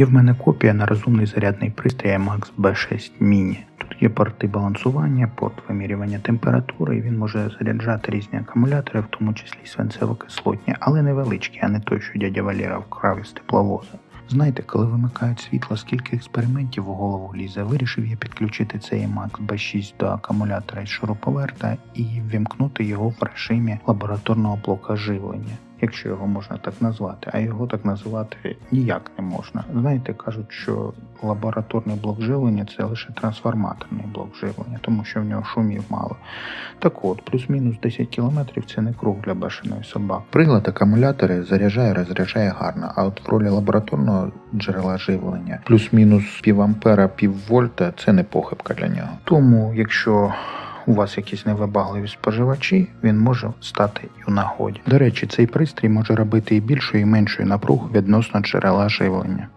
Є в мене копія на розумний зарядний пристрій IMAX B6 Mini. Тут є порти балансування, порт вимірювання температури, і він може заряджати різні акумулятори, в тому числі свинцево-кислотні, але невеличкі, а не той, що дядя Валера вкрав із тепловоза. Знаєте, коли вимикають світло, скільки експериментів у голову лізе, вирішив я підключити цей IMAX B6 до акумулятора із шуруповерта і ввімкнути його в режимі лабораторного блока живлення, якщо його можна так назвати, а його так називати ніяк не можна. Знаєте, кажуть, що лабораторний блок живлення це лише трансформаторний блок живлення, тому що в нього шумів мало. Так от, плюс-мінус 10 кілометрів це не круг для башеної собаки. Прилад акумулятори заряджає, розряджає гарно, а от в ролі лабораторного джерела живлення плюс-мінус пів ампера, піввольта це не похибка для нього. Тому, якщо у вас якісь невибагливі споживачі, він може стати і у нагоді. До речі, цей пристрій може робити і більшу, і меншу напругу відносно джерела живлення.